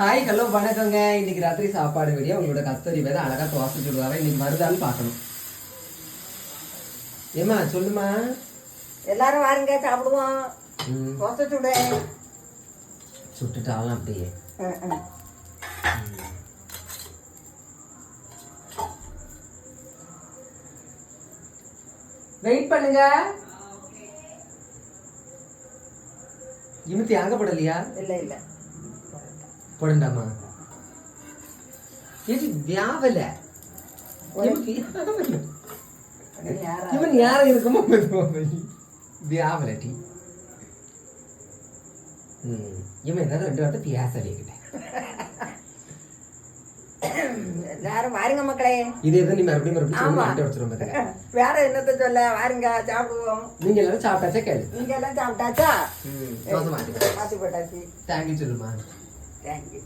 Hi hello வணக்கங்க. இன்னைக்கு ராத்திரி சாப்பாடு வீடியோ உங்களோட கஸ்தூரி வேத அழகா தோசை சுடுவாங்க இன்னைக்கு வருதான்னு பார்க்கணும். ஏமா சொல்லுமா எல்லாரும் வாருங்க சாப்பிடுவோம். தோசை சுடு. சுட்டுட்டாலும் அப்படியே. வெயிட் பண்ணுங்க. இமுத்தி அங்க போடலையா இல்ல இல்ல. போடண்டாமா இது வியாவல. இவன். யாரா இருக்குமோ வியாவல டீ. இவன் என்ன ரெண்டு வார்த்தை பேசவே கிட்ட எல்லாரும் வாருங்க மக்களே. இது எதுவும் நீ மறுபடியும் மறுபடியும். வேற என்னத்த சொல்ல? வாருங்க சாப்பிடுவோம். நீங்க எல்லாரும் சாப்பிட்டாச்சா? கேளு. நீங்க எல்லாம் சாப்பிட்டாச்சா? மாத்தி போட்டாச்சு. தேங்க்யூ சொல்லுமா. தேங்க்யூ